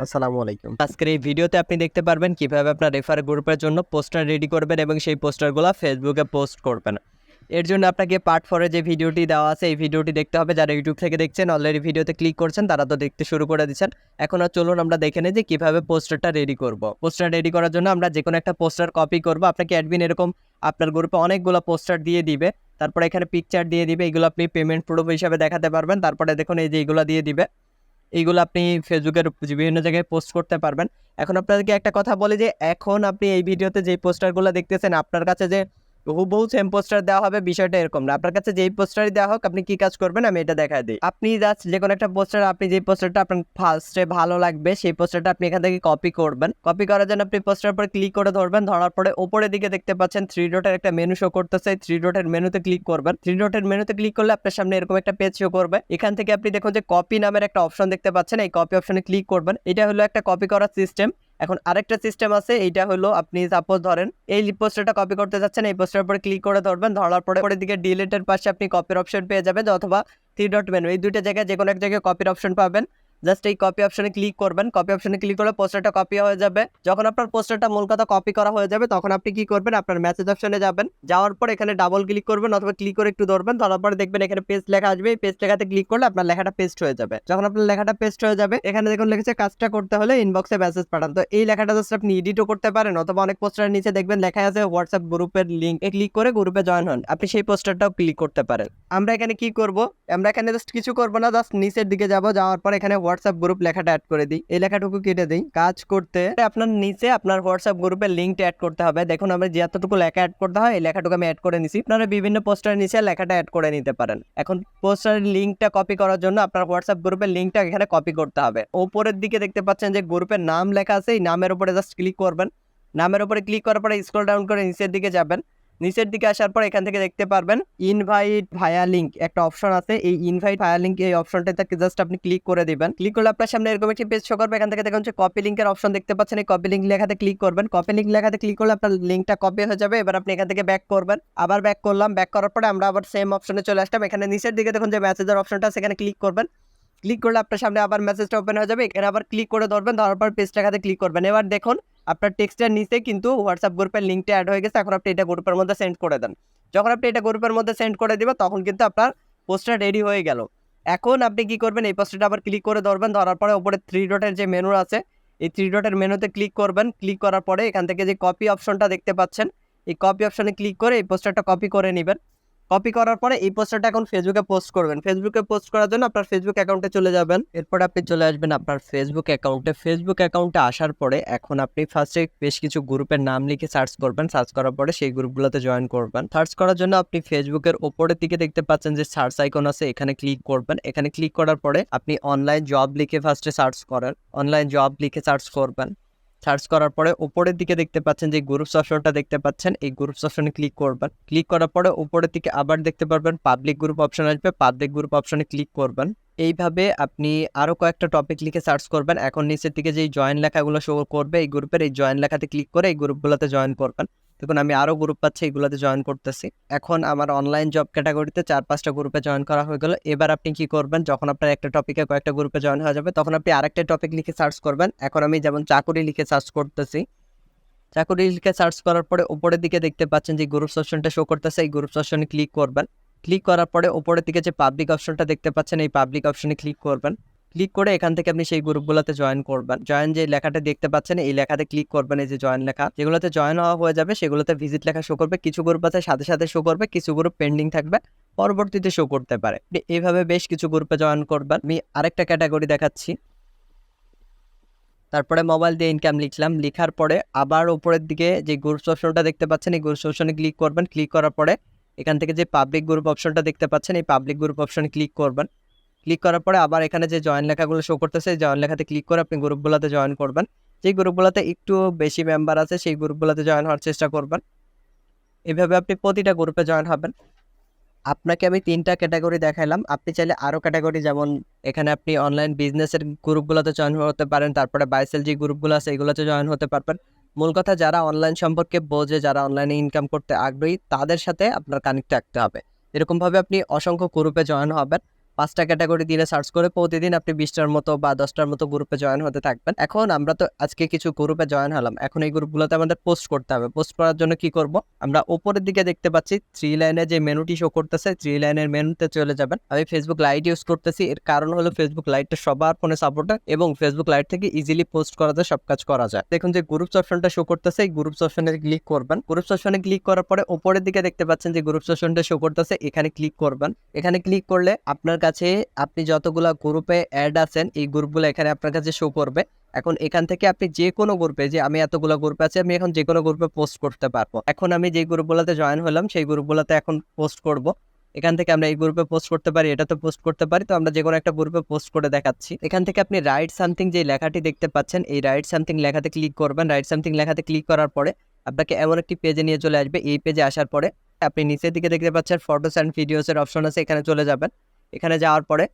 আসসালামু আলাইকুম। আজকের এই ভিডিওতে আপনি দেখতে পারবেন কীভাবে আপনার রেফার গ্রুপের জন্য পোস্টার রেডি করবেন এবং সেই পোস্টারগুলো ফেসবুকে পোস্ট করবেন। এর জন্য আপনাকে পার্ট ফোরে যে ভিডিওটি দেওয়া আছে, এই ভিডিওটি দেখতে হবে। যারা ইউটিউব থেকে দেখছেন অলরেডি ভিডিওতে ক্লিক করছেন, তারা তো দেখতে শুরু করে দিচ্ছেন। এখন আর চলুন আমরা দেখে নিই যে কীভাবে পোস্টারটা রেডি করব। পোস্টার রেডি করার জন্য আমরা যে কোনো একটা পোস্টার কপি করব। আপনাকে অ্যাডমিন এরকম আপনার গ্রুপে অনেকগুলো পোস্টার দিয়ে দিবে। তারপরে এখানে পিকচার দিয়ে দিবে। এগুলো আপনি পেমেন্ট প্রুফ হিসাবে দেখাতে পারবেন। তারপরে দেখুন এই যে এইগুলো দিয়ে দিবে। এইগুলো আপনি ফেসবুকের বিভিন্ন জায়গায় পোস্ট করতে পারবেন। এখন আপনাদেরকে একটা কথা বলি যে, এখন আপনি এই ভিডিওতে যে পোস্টারগুলো দেখতেছেন, আপনার কাছে যে হুবহু সেম পোস্টার দেওয়া হবে, বিষয়টা এরকম না। আপনার কাছে যেই পোস্টারই দেওয়া হোক, আপনি কি কাজ করবেন, আমি এটা দেখা দিই। আপনি জাস্ট যে কোনো একটা পোস্টার আপনি যেই পোস্টারটা আপনার ফার্স্টে ভালো লাগবে, সেই পোস্টারটা আপনি এখান থেকে কপি করবেন। কপি করার জন্য আপনি পোস্টার পরে ক্লিক করে ধরবেন। ধরার পরে ওপরের দিকে দেখতে পাচ্ছেন থ্রি ডটের একটা মেনু শো করতেছে। থ্রি ডটের মেনুতে ক্লিক করবেন। থ্রি ডটের মেনুতে ক্লিক করলে আপনার সামনে এরকম একটা পেজ শো করবে। এখান থেকে আপনি দেখুন যে কপি নামের একটা অপশন দেখতে পাচ্ছেন। এই কপি অপশনে ক্লিক করবেন। এটা হলো একটা কপি করার সিস্টেম এখন আরেকটা সিস্টেম আছে, এইটা হলো আপনি সাপোজ ধরেন, এই পোস্টারটা কপি করতে যাচ্ছেন, এই পোস্টার উপরে ক্লিক করে ধরবেন, ধরার পরে পরের দিকে ডিলেটের পাশে আপনি কপির অপশন পেয়ে যাবেন, অথবা থ্রি ডট মেনু এই দুইটা জায়গায় যে কোনো এক জায়গায় কপির অপশন পাবেন। জাস্ট এই কপি অপশনে ক্লিক করবেন। কপি অপশনে ক্লিক করলে পোস্টারটা কপি হয়ে যাবে। যখন আপনার পোস্টারটা মূল কথা কপি করা হয়ে যাবে, তখন আপনি কি করবেন? আপনার মেসেজ অপশনে যাবেন। যাওয়ার পর এখানে ডাবল ক্লিক করবেন অথবা ক্লিক করে একটু ধরবেন। ধরার দেখবেন এখানে পেস্ট লেখা আসবে। এই পেস্ট লেখাতে ক্লিক করলে আপনার লেখাটা পেস্ট হয়ে যাবে। যখন আপনার লেখাটা পেস্ট হয়ে যাবে, এখানে দেখুন লিখেছে কাজটা করতে হলে ইনবক্সে মেসেজ পাঠান। তো এই লেখাটা জাস্ট আপনি এডিটও করতে পারেন অথবা অনেক পোস্টারের নিচে দেখবেন লেখা আছে হোয়াটসঅ্যাপ গ্রুপের লিঙ্ক এ ক্লিক করে গ্রুপে জয়েন হন। আপনি সেই পোস্টারটাও ক্লিক করতে পারেন। আমরা এখানে কি করব? আমরা এখানে জাস্ট কিছু করব না জাস্ট নিচের দিকে যাব। যাওয়ার পর এখানে গ্রুপ লেখাটা অ্যাড করে দিই। এই লেখাটুকু কেটে দিই। কাজ করতে আপনার নিচে আপনার হোয়াটসঅ্যাপ গ্রুপের লিঙ্কটা অ্যাড করতে হবে। দেখুন, আমরা যে এতটুকু লেখা অ্যাড করতে হয়, এই লেখাটুকু আমি অ্যাড করে নিছি। আপনারা বিভিন্ন পোস্টারের নিচে লেখাটা অ্যাড করে নিতে পারেন। এখন পোস্টারের লিঙ্কটা কপি করার জন্য আপনার হোয়াটসঅ্যাপ গ্রুপের লিঙ্কটা এখানে কপি করতে হবে। উপরের দিকে দেখতে পাচ্ছেন যে গ্রুপের নাম লেখা আছে। এই নামের উপরে জাস্ট ক্লিক করবেন। নামের উপরে ক্লিক করার পরে স্ক্রল ডাউন করে নিচের দিকে যাবেন। নিচের দিকে আসার পর এখান থেকে দেখতে পারবেন ইনভাইট ভায়া লিঙ্ক একটা অপশন আছে। এই ইনভাইট ভায়া লিঙ্ক এই অপশনটাতে জাস্ট আপনি ক্লিক করে দিবেন। ক্লিক করলে আপনার সামনে এরকম একটি পেজ শো করবে। এখান থেকে দেখুন যে কপি লিঙ্কের অপশন দেখতে পাচ্ছেন। এই কপি লিঙ্ক লেখাতে ক্লিক করবেন। কপি লিঙ্ক লেখাতে ক্লিক করলে আপনার লিঙ্কটা কপি হয়ে যাবে। এবার আপনি এখান থেকে ব্যাক করবেন। আবার ব্যাক করলাম। ব্যাক করার পরে আমরা আবার সেম অপশনে চলে আসলাম। এখানে নিচের দিকে দেখুন যে মেসেজের অপশনটা সেখানে ক্লিক করবেন। ক্লিক করলে আপনার সামনে আবার মেসেজটা ওপেন হয়ে যাবে। এখানে আবার ক্লিক করে ধরবেন। ধরার পর পেজ লেখাতে ক্লিক করবেন। এবার দেখুন আপনার টেক্সটের নিচে কিন্তু হোয়াটসঅ্যাপ গ্রুপের লিঙ্কটা অ্যাড হয়ে গেছে, এখন আপনি এটা গ্রুপের মধ্যে সেন্ড করে দেন। যখন আপনি এটা গ্রুপের মধ্যে সেন্ড করে দেবেন, তখন কিন্তু আপনার পোস্টার রেডি হয়ে গেল। এখন আপনি কি করবেন, এই পোস্টারটা আবার ক্লিক করে ধরবেন, ধরার পরে ওপরে থ্রি ডটের যে মেনু আছে, এই থ্রি ডটের মেনুতে ক্লিক করবেন। ক্লিক করার পরে এখান থেকে যে কপি অপশনটা দেখতে পাচ্ছেন, এই কপি অপশনে ক্লিক করে এই পোস্টারটা কপি করে নেবেন। কপি করার পরে এই পোস্টারটা এখন ফেসবুকে পোস্ট করবেন। ফেসবুকে পোস্ট করার জন্য আপনার ফেসবুক অ্যাকাউন্টে চলে যাবেন। এরপর আপনি চলে আসবেন আপনার ফেসবুক অ্যাকাউন্টে ফেসবুক অ্যাকাউন্টে আসার পরে এখন আপনি ফার্স্টে বেশ কিছু গ্রুপের নাম লিখে সার্চ করবেন। সার্চ করার পরে সেই গ্রুপগুলোতে জয়েন করবেন। সার্চ করার জন্য আপনি ফেসবুকের ওপরের দিকে দেখতে পাচ্ছেন যে সার্চ আইকন আছে, এখানে ক্লিক করবেন। এখানে ক্লিক করার পরে আপনি অনলাইন জব লিখে ফার্স্টে সার্চ করেন। অনলাইন জব লিখে সার্চ করবেন। সার্চ করার পরে ওপরের দিকে দেখতে পাচ্ছেন যে গ্রুপ অপশনটা দেখতে পাচ্ছেন। এই গ্রুপ অপশনে ক্লিক করবেন। ক্লিক করার পরে উপরের দিকে আবার দেখতে পারবেন পাবলিক গ্রুপ অপশন আসবে। পাবলিক গ্রুপ অপশনে ক্লিক করবেন। এইভাবে আপনি আরও কয়েকটা টপিক লিখে সার্চ করবেন। এখন নিচের দিকে যে জয়েন লেখাগুলো শো করবে, এই গ্রুপের এই জয়েন লেখাতে ক্লিক করে এই গ্রুপগুলোতে জয়েন করবেন। দেখুন আমি আরও গ্রুপ পাচ্ছি এগুলোতে জয়েন করতেছি। এখন আমার অনলাইন জব ক্যাটাগরিতে চার পাঁচটা গ্রুপে জয়েন করা হয়ে গেল। এবার আপনি কি করবেন, যখন আপনার একটা টপিকে কয়েকটা গ্রুপে জয়েন হয়ে যাবে, তখন আপনি আরেকটা টপিক লিখে সার্চ করবেন। এখন আমি যেমন চাকুরি লিখে সার্চ করতেছি। চাকুরি লিখে সার্চ করার পরে উপরের দিকে দেখতে পাচ্ছেন যে গ্রুপ অপশনটা শো করতেছে, এই গ্রুপ অপশনে ক্লিক করবেন। ক্লিক করার পরে উপরের দিকে যে পাবলিক অপশনটা দেখতে পাচ্ছেন, এই পাবলিক অপশনে ক্লিক করবেন। ক্লিক করে এখান থেকে আপনি সেই গ্রুপগুলোতে জয়েন করবেন। জয়েন যে লেখাটা দেখতে পাচ্ছেন, এই লেখাতে ক্লিক করবেন এই যে জয়েন লেখা। যেগুলোতে জয়েন হওয়া হয়ে যাবে, সেগুলোতে ভিজিট লেখা শো করবে। কিছু গ্রুপ আছে, সাথে সাথে শো করবে, কিছু গ্রুপ পেন্ডিং থাকবে, পরবর্তীতে শো করতে পারে। এইভাবে বেশ কিছু গ্রুপে জয়েন করবেন। আমি আরেকটা ক্যাটাগরি দেখাচ্ছি। তারপরে মোবাইল দিয়ে ইনকাম লিখলাম। লিখার পরে আবার উপরের দিকে যে গ্রুপস অপশনটা দেখতে পাচ্ছেন, এই গ্রুপস অপশনে ক্লিক করবেন। ক্লিক করার পরে এখান থেকে যে পাবলিক গ্রুপ অপশনটা দেখতে পাচ্ছেন, এই পাবলিক গ্রুপ অপশনে ক্লিক করবেন। ক্লিক করার পরে আবার এখানে যে জয়েন লেখাগুলো শো করতেছে জয়েন লেখাতে ক্লিক করে আপনি গ্রুপগুলোতে জয়েন করবেন। যেই গ্রুপগুলোতে একটু বেশি মেম্বার আছে, সেই গ্রুপগুলোতে জয়েন হওয়ার চেষ্টা করবেন। এভাবে আপনি প্রতিটা গ্রুপে জয়েন হবেন। আপনাকে আমি তিনটা ক্যাটাগরি দেখাইলাম। আপনি চাইলে আরও ক্যাটাগরি যেমন এখানে আপনি অনলাইন বিজনেসের গ্রুপগুলোতে জয়েন হতে পারেন, তারপরে বাইসেল যে গ্রুপগুলো আছে, এগুলোতে জয়েন হতে পারবেন। মূল কথা, যারা অনলাইন সম্পর্কে বোঝে, যারা অনলাইনে ইনকাম করতে আগ্রহী, তাদের সাথে আপনার কানেক্ট রাখতে হবে। এরকমভাবে আপনি অসংখ্য গ্রুপে জয়েন হবেন। পাঁচটা ক্যাটাগরি দিলে সার্চ করে প্রতিদিন আপনি বিশটার মতো বা দশটার মতো গ্রুপে জয়েন হতে থাকবেন। এখন আমরা তো আজকে কিছু গ্রুপে জয়েন হলাম। এখন এই গ্রুপগুলোতে আমাদের পোস্ট করতে হবে। পোস্ট করার জন্য কি করব? আমরা উপরের দিকে দেখতে পাচ্ছি থ্রি লাইনে যে মেনুটি শো করতেছে থ্রি লাইনের মেনুতে চলে যাবেন। আমি ফেসবুক লাইট ইউজ করতেছি। এর কারণ হলো ফেসবুক লাইটটা সবার ফোনে সাপোর্ট এবং ফেসবুক লাইট থেকে ইজিলি পোস্ট করাতে সব কাজ করা যায়। দেখুন যে গ্রুপস অপশনটা শো করতেছে, এই গ্রুপস অপশনে ক্লিক করবেন। গ্রুপস অপশনে ক্লিক করার পরে উপরের দিকে দেখতে পাচ্ছেন যে গ্রুপস অপশনটা শো করতেছে, এখানে ক্লিক করবেন। এখানে ক্লিক করলে আপনার কাছে আপনি যতগুলা গ্রুপে অ্যাড আছেন, এই গ্রুপগুলো এখানে আপনার কাছে শো করবে। এখন এখান থেকে আপনি যে কোনো গ্রুপে যে আমি এতগুলো গ্রুপ আছে, আমি এখন যে কোনো গ্রুপে পোস্ট করতে পারব। এখন আমি যে গ্রুপগুলোতে জয়েন হলাম, সেই গ্রুপগুলোতে এখন পোস্ট করব। এখান থেকে আমরা এই গ্রুপে পোস্ট করতে পারি, এটা তো পোস্ট করতে পারি, তো আমরা যে কোনো একটা গ্রুপে পোস্ট করে দেখাচ্ছি। এখান থেকে আপনি রাইট সামথিং যে লেখাটি দেখতে পাচ্ছেন, এই রাইট সামথিং লেখাতে ক্লিক করবেন। রাইট সামথিং লেখাতে ক্লিক করার পরে আপনাকে এমন একটি পেজে নিয়ে চলে আসবে। এই পেজে আসার পরে আপনি নিচের দিকে দেখতে পাচ্ছেন ফটোস অ্যান্ড ভিডিওসের অপশন আছে, এখানে চলে যাবেন। এখানে যাওয়ার পরে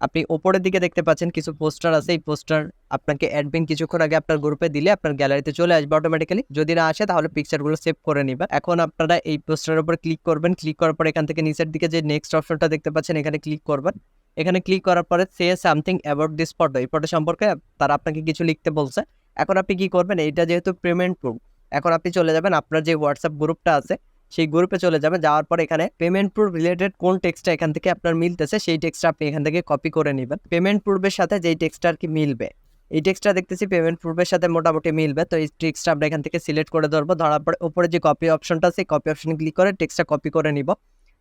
আপনি ওপরের দিকে দেখতে পাচ্ছেন কিছু পোস্টার আছে। এই পোস্টার আপনাকে অ্যাডমিন কিছুক্ষণ আগে আপনার গ্রুপে দিলে আপনার গ্যালারিতে চলে আসবে অটোমেটিক্যালি যদি না আসে তাহলে পিকচারগুলো সেভ করে নেবেন এখন আপনারা এই পোস্টারের উপর ক্লিক করবেন। ক্লিক করার পরে এখান থেকে নিচের দিকে যে নেক্সট অপশনটা দেখতে পাচ্ছেন এখানে ক্লিক করবেন। এখানে ক্লিক করার পরে say something about this photo এই ফটো সম্পর্কে তারা আপনাকে কিছু লিখতে বলছে। এখন আপনি কি করবেন? এইটা যেহেতু পেমেন্ট প্রুফ এখন আপনি চলে যাবেন। আপনার যে হোয়াটসঅ্যাপ গ্রুপটা আছে সেই গ্রুপে চলে যাবেন যাওয়ার পর এখানে পেমেন্ট প্রুফ রিলেটেড কোন টেক্সটটা এখান থেকে আপনার মিলতেছে, সেই টেক্সটটা আপনি এখান থেকে কপি করে নেবেন। পেমেন্ট প্রুফের সাথে যেই টেক্সটটা আর কি মিলবে, এই টেক্সটটা দেখতেছি পেমেন্ট প্রুফের সাথে মোটামুটি মিলবে। তো এই টেক্সটটা আমরা এখান থেকে সিলেক্ট করে ধরবো। ধরার পরে উপরে যে কপি অপশনটা সেই কপি অপশনে ক্লিক করে টেক্সটটা কপি করে নিব।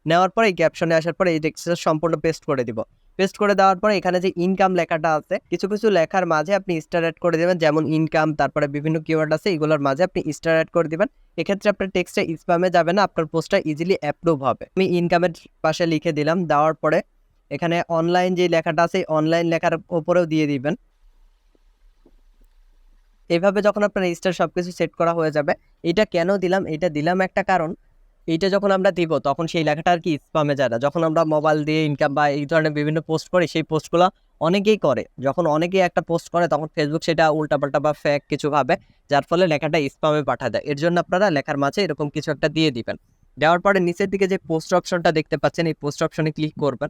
নেওয়ার পরে এই ক্যাপশনে আসার পরে এই টেক্সটটা সম্পূর্ণ পেস্ট করে দিব। পেস্ট করে দেওয়ার পরে এখানে যে ইনকাম লেখাটা আছে, কিছু কিছু লেখার মাঝে আপনি স্টার অ্যাড করে দেবেন, যেমন ইনকাম তারপরে বিভিন্ন কিওয়ার্ড আছে, এগুলোর মাঝে আপনি স্টার অ্যাড করে দিবেন। এক্ষেত্রে আপনার টেক্সটটা স্প্যামে যাবে না, আপনার পোস্টটা ইজিলি অ্যাপ্রুভ হবে। আমি ইনকামের পাশে লিখে দিলাম, দেওয়ার পরে এখানে অনলাইন যে লেখাটা আছে অনলাইন লেখার ওপরেও দিয়ে দিবেন। এভাবে যখন আপনার স্টার সব কিছু সেট করা হয়ে যাবে, এটা কেন দিলাম? এটা দিলাম একটা কারণ এইটা যখন আমরা দিব, তখন সেই লেখাটা আর কি স্পামে যায় না। যখন আমরা মোবাইল দিয়ে ইনকাম বা এই ধরনের বিভিন্ন পোস্ট করি সেই পোস্টগুলো অনেকেই করে। যখন অনেকেই একটা পোস্ট করে, তখন ফেসবুক সেটা উল্টাপাল্টা বা ফ্যাক কিছু ভাবে, যার ফলে লেখাটা স্পামে পাঠা দেয়। এর জন্য আপনারা লেখার মাঝে এরকম কিছু একটা দিয়ে দিবেন। দেওয়ার পরে নিচের দিকে যে পোস্ট অপশনটা দেখতে পাচ্ছেন, এই পোস্ট অপশনে ক্লিক করবেন।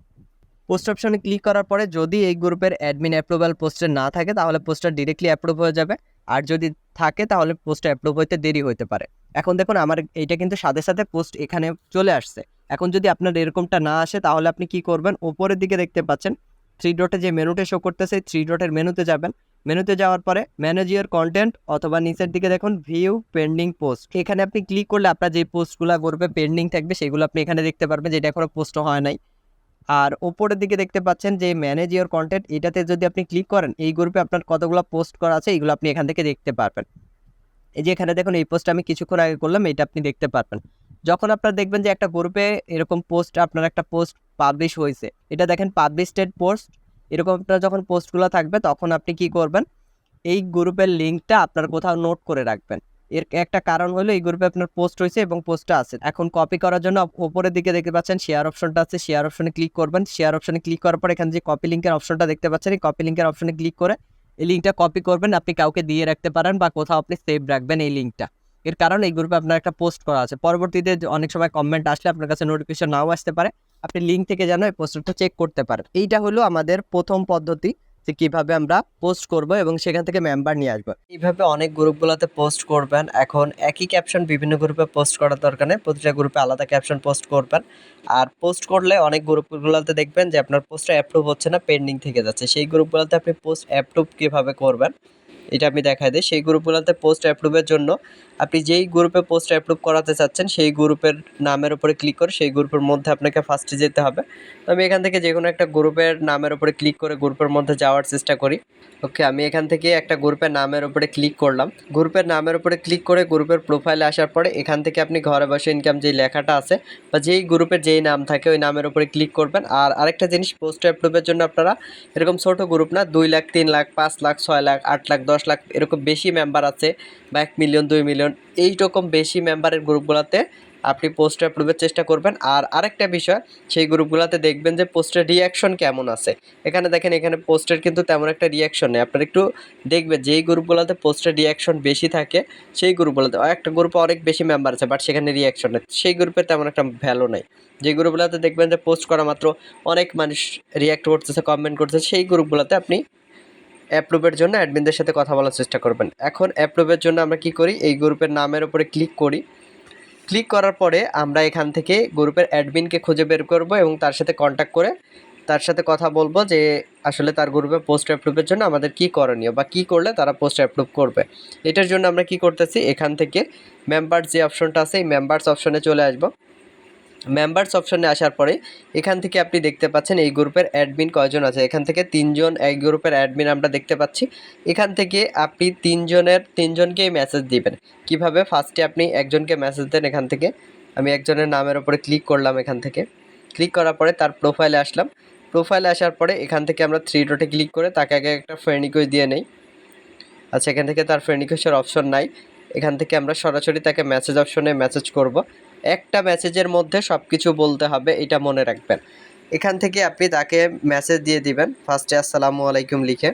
পোস্ট অপশনে ক্লিক করার পরে যদি এই গ্রুপের অ্যাডমিন অ্যাপ্রুভাল পোস্টে না থাকে, তাহলে পোস্টটা ডিরেক্টলি অ্যাপ্রুভ হয়ে যাবে। আর যদি থাকে, তাহলে পোস্টটা অ্যাপ্রুভ হইতে দেরি হতে পারে। এখন দেখুন আমার এইটা কিন্তু সাথে সাথে পোস্ট এখানে চলে আসছে। এখন যদি আপনার এরকমটা না আসে, তাহলে আপনি কি করবেন? ওপরের দিকে দেখতে পাচ্ছেন থ্রি ডটে যে মেনুতে শো করতেছে থ্রি ডটের মেনুতে যাবেন। মেনুতে যাওয়ার পরে ম্যানেজ ইয়ার কন্টেন্ট অথবা নিচের দিকে দেখুন ভিউ পেন্ডিং পোস্ট এখানে আপনি ক্লিক করলে আপনার যে পোস্টগুলো গ্রুপে পেন্ডিং থাকবে, সেগুলো আপনি এখানে দেখতে পারবেন যেটা এখনও পোস্ট হয় নাই। আর ওপরের দিকে দেখতে পাচ্ছেন যে ম্যানেজ ইওর কন্টেন্ট এটাতে যদি আপনি ক্লিক করেন, এই গ্রুপে আপনার কতগুলো পোস্ট করা আছে এইগুলো আপনি এখান থেকে দেখতে পারবেন। এই যে এখানে দেখুন, এই পোস্ট আমি কিছুক্ষণ আগে করলাম, এটা আপনি দেখতে পারবেন। যখন আপনারা দেখবেন যে একটা গ্রুপে এরকম পোস্ট আপনার একটা পোস্ট পাবলিশ হয়েছে, এটা দেখেন পাবলিশড পোস্ট এরকম আপনার যখন পোস্টগুলো থাকবে, তখন আপনি কি করবেন, এই গ্রুপের লিঙ্কটা আপনার কোথাও নোট করে রাখবেন। এর একটা কারণ হলো, এই গ্রুপে আপনার পোস্ট হয়েছে এবং পোস্টটা আছে। এখন কপি করার জন্য ওপরের দিকে দেখতে পাচ্ছেন শেয়ার অপশনটা আছে শেয়ার অপশনে ক্লিক করবেন। শেয়ার অপশনে ক্লিক করার পর এখানে যে কপি লিঙ্কের অপশনটা দেখতে পাচ্ছেন, এই কপি লিঙ্কের অপশনে ক্লিক করে এই লিঙ্কটা কপি করবেন, আপনি কাউকে দিয়ে রাখতে পারেন বা কোথাও আপনি সেভ রাখবেন এই লিঙ্কটা এর কারণ এই গ্রুপে আপনার একটা পোস্ট করা আছে। পরবর্তীতে অনেক সময় কমেন্ট আসলে আপনার কাছে নোটিফিকেশন নাও আসতে পারে। আপনি লিঙ্ক থেকে যেন এই পোস্টটা চেক করতে পারেন। এইটা হলো আমাদের প্রথম পদ্ধতি। যে কীভাবে আমরা পোস্ট করব এবং সেখান থেকে মেম্বার নিয়ে আসব। এইভাবে অনেক গ্রুপগুলোতে পোস্ট করবেন। এখন একই ক্যাপশন বিভিন্ন গ্রুপে পোস্ট করার দরকার নেই। প্রতিটা গ্রুপে আলাদা ক্যাপশন পোস্ট করবেন। আর পোস্ট করলে অনেক গ্রুপগুলোতে দেখবেন যে আপনার পোস্টটা অ্যাপ্রুভ হচ্ছে না পেন্ডিং থেকে যাচ্ছে। সেই গ্রুপগুলোতে আপনি পোস্ট অ্যাপ্রুভ কীভাবে করবেন? এটা আমি দেখাই দিই। সেই গ্রুপগুলোতে পোস্ট অ্যাপ্রুভের জন্য আপনি যেই গ্রুপে পোস্ট অ্যাপ্রুভ করাতে চাচ্ছেন, সেই গ্রুপের নামের উপরে ক্লিক করে সেই গ্রুপের মধ্যে আপনাকে ফার্স্টে যেতে হবে। তো আমি এখান থেকে যে কোনো একটা গ্রুপের নামের উপরে ক্লিক করে গ্রুপের মধ্যে যাওয়ার চেষ্টা করি। ওকে আমি এখান থেকে একটা গ্রুপের নামের উপরে ক্লিক করলাম। গ্রুপের নামের উপরে ক্লিক করে গ্রুপের প্রোফাইলে আসার পরে এখান থেকে আপনি ঘরে বসে ইনকাম যে লেখাটা আছে বা যেই গ্রুপের যেই নাম থাকে ওই নামের উপরে ক্লিক করবেন। আর আরেকটা জিনিস পোস্ট অ্যাপ্রুভের জন্য আপনারা এরকম ছোট গ্রুপ না, দুই লাখ, তিন লাখ, পাঁচ লাখ, ছয় লাখ, আট লাখ, দশ লাখ এরকম বেশি মেম্বার আছে বা এক মিলিয়ন দুই মিলিয়ন এই রকম বেশি মেম্বারের গ্রুপগুলোতে আপনি পোস্ট অ্যাপ্রুভের চেষ্টা করবেন। আর আরেকটা বিষয়, সেই গ্রুপগুলোতে দেখবেন যে পোস্টের রিয়াকশন কেমন আছে। এখানে দেখেন, এখানে পোস্টের কিন্তু তেমন একটা রিয়াকশন নেই। আপনারা একটু দেখবেন, যেই গ্রুপগুলোতে পোস্টের রিয়াকশন বেশি থাকে, সেই গ্রুপগুলোতে একটা গ্রুপে অনেক বেশি মেম্বার আছে বাট সেখানে রিয়াকশন নেই। সেই গ্রুপে তেমন একটা ভ্যালু নেই। যে গ্রুপগুলোতে দেখবেন যে পোস্ট করা মাত্র অনেক মানুষ রিয়াক্ট করতেছে কমেন্ট করতেছে, সেই গ্রুপগুলোতে আপনি অ্যাপ্রুভের জন্য অ্যাডমিনদের সাথে কথা বলার চেষ্টা করবেন। এখন অ্যাপ্রুভের জন্য আমরা কি করি? এই গ্রুপের নামের উপরে ক্লিক করি। ক্লিক করার পরে আমরা এখান থেকে গ্রুপের অ্যাডমিনকে খুঁজে বের করব এবং তার সাথে কন্ট্যাক্ট করে তার সাথে কথা বলব যে আসলে তার গ্রুপে পোস্ট অ্যাপ্রুভের জন্য আমাদের কি করণীয় বা কি করলে তারা পোস্ট অ্যাপ্রুভ করবে। এটার জন্য আমরা কি করতেছি? এখান থেকে মেম্বার্স যে অপশনটা আছে, এই মেম্বার্স অপশনে চলে আসব। মেম্বার্স অপশনে আসার পরে এখান থেকে আপনি দেখতে পাচ্ছেন এই গ্রুপের অ্যাডমিন কয়জন আছে। এখান থেকে তিনজন, এই গ্রুপের অ্যাডমিন আমরা দেখতে পাচ্ছি। এখান থেকে আপনি তিনজনের, তিনজনকেই মেসেজ দিবেন। কীভাবে? ফার্স্টে আপনি একজনকে মেসেজ দেন এখান থেকে। আমি একজনের নামের ওপরে ক্লিক করলাম এখান থেকে। ক্লিক করার পরে তার প্রোফাইলে আসলাম। প্রোফাইলে আসার পরে এখান থেকে আমরা থ্রি ডটে ক্লিক করে তাকে আগে একটা ফ্রেন্ড দিয়ে নেই। আচ্ছা এখান থেকে তার ফ্রেন্ড অপশন নাই। এখান থেকে আমরা সরাসরি তাকে মেসেজ অপশনে মেসেজ করব। একটা মেসেজের মধ্যে সব কিছু বলতে হবে, এটা মনে রাখবেন। এখান থেকে আপনি তাকে মেসেজ দিয়ে দিবেন। ফার্স্টে আসসালামু আলাইকুম লিখে।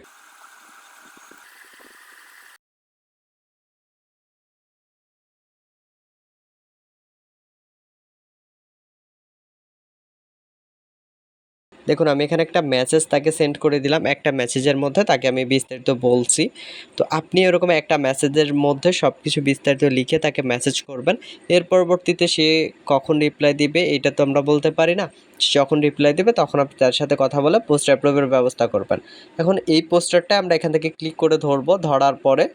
দেখুন, আমি এখানে একটা মেসেজ তাকে সেন্ড করে দিলাম। একটা মেসেজের মধ্যে তাকে আমি বিস্তারিত বলছি। তো আপনি এরকম একটা মেসেজের মধ্যে সব কিছু বিস্তারিত লিখে তাকে মেসেজ করবেন। এর পরবর্তীতে সে কখন রিপ্লাই দিবে, এটা তো আমরা বলতে পারি না। যখন রিপ্লাই দেবে, তখন আপনি তার সাথে কথা বলে পোস্ট অ্যাপ্রুভের ব্যবস্থা করবেন। এখন এই পোস্টারটা আমরা এখান থেকে ক্লিক করে ধরবো। ধরার পরে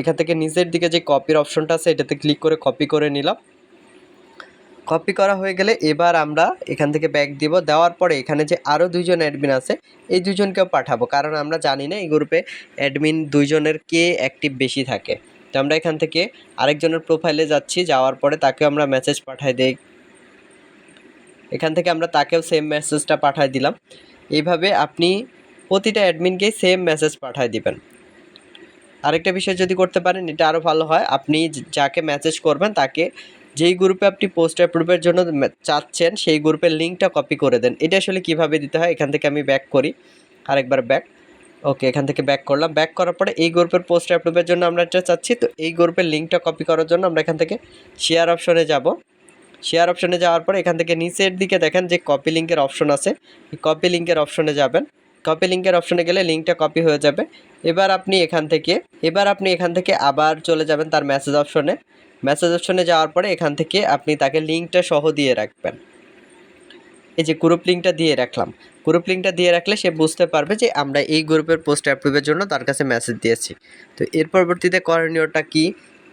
এখান থেকে নিচের দিকে যে কপির অপশনটা আছে, এটাতে ক্লিক করে কপি করে নিলাম। কপি করা হয়ে গেলে এবার আমরা এখান থেকে ব্যাক দিব। দেওয়ার পরে এখানে যে আরও দুইজন অ্যাডমিন আছে, এই দুজনকেও পাঠাবো। কারণ আমরা জানি না, এই গ্রুপে অ্যাডমিন দুইজনের কে অ্যাক্টিভ বেশি থাকে। তো আমরা এখান থেকে আরেকজনের প্রোফাইলে যাচ্ছি। যাওয়ার পরে তাকেও আমরা মেসেজ পাঠাই দিই। এখান থেকে আমরা তাকেও সেম মেসেজটা পাঠাই দিলাম। এইভাবে আপনি প্রতিটা অ্যাডমিনকেই সেম মেসেজ পাঠাই দিবেন। আরেকটা বিষয় যদি করতে পারেন, এটা আরও ভালো হয়। আপনি যাকে মেসেজ করবেন, তাকে যেই গ্রুপে আপনি পোস্ট অ্যাপ্রুভের জন্য চাচ্ছেন, সেই গ্রুপের লিঙ্কটা কপি করে দেন। এটা আসলে কীভাবে দিতে হয়, এখান থেকে আমি ব্যাক করি। আরেকবার ব্যাক ওকে এখান থেকে ব্যাক করলাম। ব্যাক করার পরে এই গ্রুপের পোস্ট অ্যাপ্রুভের জন্য আমরা এটা চাচ্ছি। তো এই গ্রুপের লিঙ্কটা কপি করার জন্য আমরা এখান থেকে শেয়ার অপশনে যাব। শেয়ার অপশনে যাওয়ার পরে এখান থেকে নিচের দিকে দেখেন যে কপি লিঙ্কের অপশন আছে। কপি লিঙ্কের অপশনে যাবেন। কপি লিঙ্কের অপশনে গেলে লিঙ্কটা কপি হয়ে যাবে। এবার আপনি এখান থেকে, এবার আপনি এখান থেকে আবার চলে যাবেন তার মেসেজ অপশনে মেসেজ অপশনে যাওয়ার পরে এখান থেকে আপনি তাকে লিঙ্কটা সহ দিয়ে রাখবেন। এই যে গ্রুপ লিঙ্কটা দিয়ে রাখলাম। গ্রুপ লিঙ্কটা দিয়ে রাখলে সে বুঝতে পারবে যে আমরা এই গ্রুপের পোস্ট অ্যাপ্রুভের জন্য তার কাছে মেসেজ দিয়েছি। তো এর পরবর্তীতে করণীয়টা কি?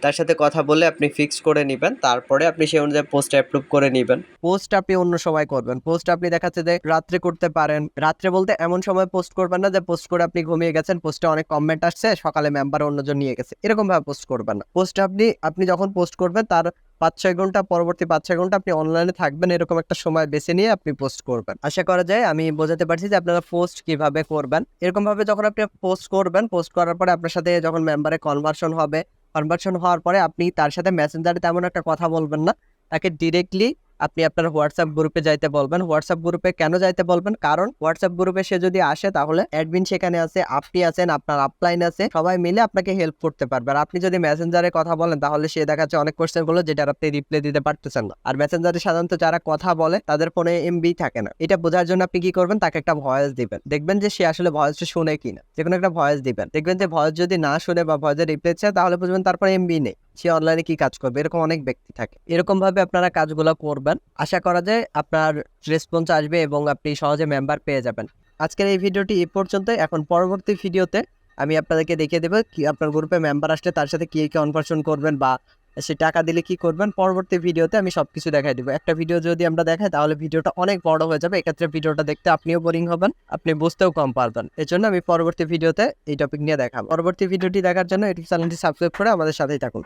তার সাথে কথা বলে আপনি ফিক্স করে নেবেন, তারপরে আপনি সেই অনুযায়ী পোস্ট অ্যাপ্রুভ করে নেবেন। পোস্ট আপনি অন্য সময় করবেন। পোস্ট আপনি দেখাচ্ছে যে রাত্রে করতে পারেন। রাত্রে বলতে এমন সময় পোস্ট করবেন না যে পোস্ট করে আপনি ঘুমিয়ে গেছেন পোস্টে অনেক কমেন্ট আসছে, সকালে মেম্বার অন্যজন নিয়ে গেছে। এরকম ভাবে পোস্ট করবেন না। পোস্ট আপনি আপনি যখন পোস্ট করবেন, তার পাঁচ ছয় ঘণ্টা, পরবর্তী পাঁচ ছয় ঘণ্টা আপনি অনলাইনে থাকবেন, এরকম একটা সময় বেছে নিয়ে আপনি পোস্ট করবেন। আশা করা যায় আমি বোঝাতে পারছি যে আপনারা পোস্ট কীভাবে করবেন। এরকম ভাবে যখন আপনি পোস্ট করবেন পোস্ট করার পরে আপনার সাথে যখন মেম্বারে কনভার্সন হবে কনভার্সন হওয়ার পরে আপনি তার সাথে মেসেঞ্জারে তেমন একটা কথা বলবেন না। তাকে ডিরেক্টলি আপনি আপনার হোয়াটসঅ্যাপ গ্রুপে যাইতে বলবেন। হোয়াটসঅ্যাপ গ্রুপে কেন যাইতে বলবেন? কারণ হোয়াটসঅ্যাপ গ্রুপে সে যদি আসে, তাহলে অ্যাডমিন সেখানে আছে, আপনি আছেন, আপনার আপলাইন আছে, সবাই মিলে আপনাকে হেল্প করতে পারবে। আর আপনি যদি মেসেঞ্জারে কথা বলেন, তাহলে সে দেখা যাচ্ছে অনেক কোশ্চেনগুলো যেটার আপনি রিপ্লাই দিতে পারতেছেন না। আর মেসেঞ্জারে সাধারণত যারা কথা বলে, তাদের ফোনে এমবি থাকে না। এটা বোঝার জন্য আপনি কি করবেন? তাকে একটা ভয়েস দিবেন। দেখবেন যে সে আসলে ভয়েসটা শুনে কিনা। যে কোনো একটা ভয়েস দিবেন। দেখবেন যে ভয়েস যদি না শুনে বা ভয়েসের রিপ্লাই চায়, তাহলে বুঝবেন তারপরে এমবি নেই। সে অনলাইনে কি কাজ করবে? এরকম অনেক ব্যক্তি থাকে। এরকম ভাবে আপনারা কাজগুলো করবেন। আশা করা যায় আপনার রেসপন্স আসবে এবং আপনি সহজে মেম্বার পেয়ে যাবেন। আজকের এই ভিডিওটি এই পর্যন্ত এখন পরবর্তী ভিডিওতে আমি আপনাদেরকে দেখিয়ে দেবো কি আপনার গ্রুপে মেম্বার আসলে তার সাথে কি কনভার্সন করবেন বা সে টাকা দিলে কি করবেন। পরবর্তী ভিডিওতে আমি সবকিছু দেখাই দেবো। একটা ভিডিও যদি আমরা দেখাই, তাহলে ভিডিওটা অনেক বড় হয়ে যাবে। এক্ষেত্রে ভিডিওটা দেখতে আপনিও বোরিং হবেন, আপনি বুঝতেও কম পারবেন। এর জন্য আমি পরবর্তী ভিডিওতে এই টপিক নিয়ে দেখাবো। পরবর্তী ভিডিওটি দেখার জন্য ইউটিউব চ্যানেলটি সাবস্ক্রাইব করে আমাদের সাথেই থাকুন।